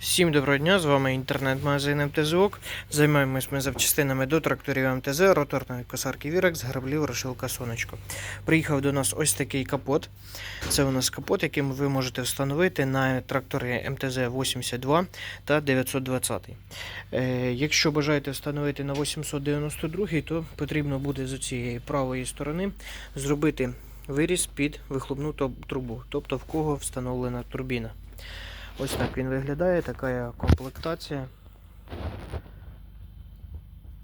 Всім доброго дня, з вами інтернет-магазин МТЗОК. Займаємось ми запчастинами до тракторів МТЗ, роторної косарки Вірекс, граблів, розшилка Сонечко. Приїхав до нас ось такий капот. Це у нас капот, який ви можете встановити на трактори МТЗ 82 та 920. Е, якщо бажаєте встановити на 892, то потрібно буде з цієї правої сторони зробити виріз під вихлопну трубу, тобто в кого встановлена турбіна. Ось так він виглядає, така комплектація.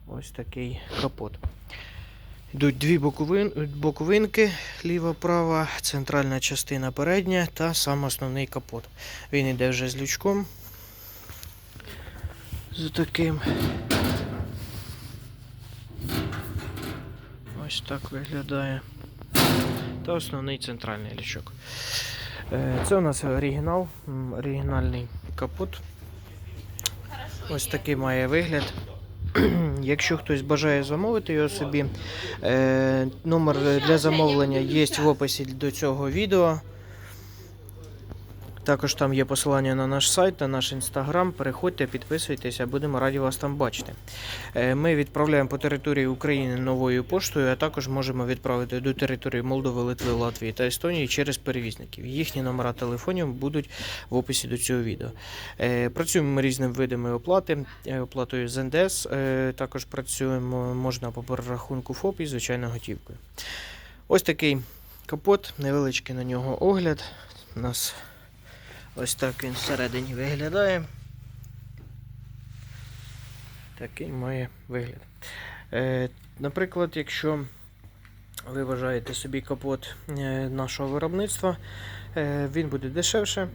Ось такий капот. Йдуть дві боковин, боковинки, ліва, права, центральна частина передня та сам основний капот. Він йде вже з лючком. З таким. Ось так виглядає. Та основний центральний лючок. Е, Це у нас оригінал, оригінальний капот. Ось такий має вигляд. Якщо хтось бажає замовити його собі, е, номер для замовлення є в описі до цього відео. Також там є посилання на наш сайт, на наш інстаграм. Переходьте, підписуйтеся, будемо раді вас там бачити. Е, Ми відправляємо по території України новою поштою, а також можемо відправити до території Молдови, Литви, Латвії та Естонії через перевізників. Їхні номера телефонів будуть в описі до цього відео. Е, Працюємо ми різними видами оплати, е, оплатою з НДС. Також працюємо можна по перерахунку ФОП і звичайно готівкою. Ось такий капот, невеличкий на нього огляд. У нас ось так він всередині виглядає. Такий має вигляд. Е, наприклад, якщо ви вважаєте собі капот е, нашого виробництва, е, він буде дешевше,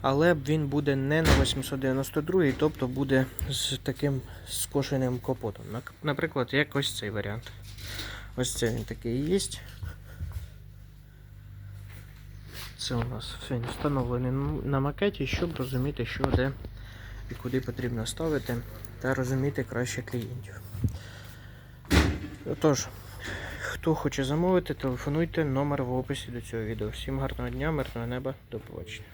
але він буде не на 892, тобто буде з таким скошеним капотом. Наприклад, як ось цей варіант. Ось це він такий є. Це у нас все встановлений на макеті, щоб розуміти, що де і куди потрібно ставити та розуміти краще клієнтів. Отож, хто хоче замовити, телефонуйте, номер в описі до цього відео. Всім гарного дня, мирного неба, до побачення.